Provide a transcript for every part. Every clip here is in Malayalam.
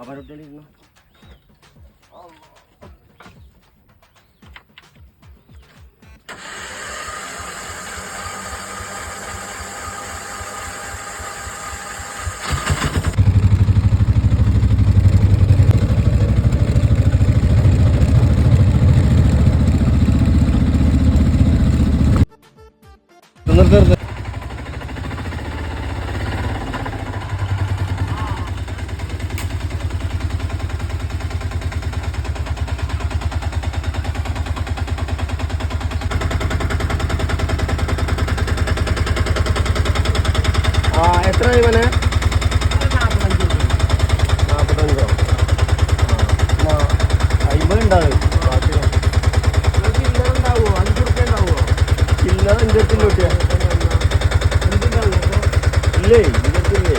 Makabarog na rin, no? Dur dur dur. എത്ര ഇവന് നാൽപ്പത്തഞ്ചോ ആ അമ്പത് ഉണ്ടാവും ബാക്കി ചില്ലറ അഞ്ചെട്ടിന് കിട്ടിയ. ഇല്ലേ ഇഞ്ചത്തില്ലേ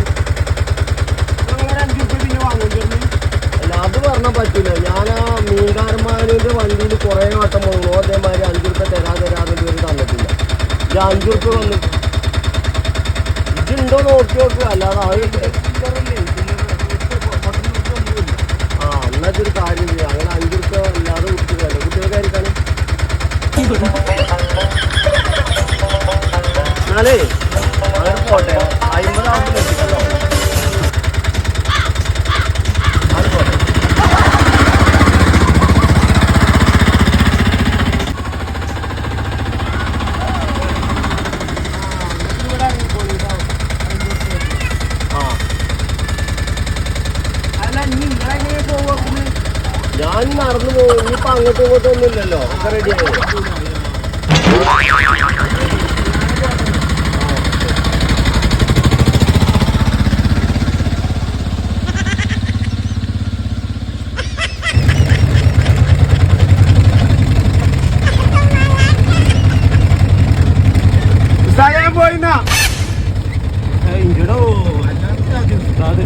അല്ല അത് പറഞ്ഞാൽ പറ്റൂല. ഞാൻ ആ മീൻകാരന്മാരുടെ വണ്ടിയിൽ കുറേ വട്ടം പോകുന്നു അതേമാതിരി അഞ്ചു റുപ്യ തരാ തരാതെ തന്നിട്ടില്ല. ഇത് അഞ്ചു റുപ്യ വന്നു ഇതുണ്ടോ നോക്കി നോക്കുക അല്ലാതെ അത് ആ എന്നാ ഒരു കാര്യം ചെയ്യുക അങ്ങനെ അഞ്ചു ഇല്ലാതെ കുട്ടികളല്ല കുട്ടികൾക്കായിരിക്കാണ് എന്നാലേ അങ്ങനെ പോട്ടെ. എത്തിക്കല്ലോ ഞാൻ നടന്നു പോകും. ഇനിയിപ്പോ അങ്ങോട്ടും ഇങ്ങോട്ടും ഒന്നുമില്ലല്ലോ. ഒക്കെ റെഡി ഇങ്ങടോ പോയിന്നാ? ഇഞ്ചടോ അല്ലാതെ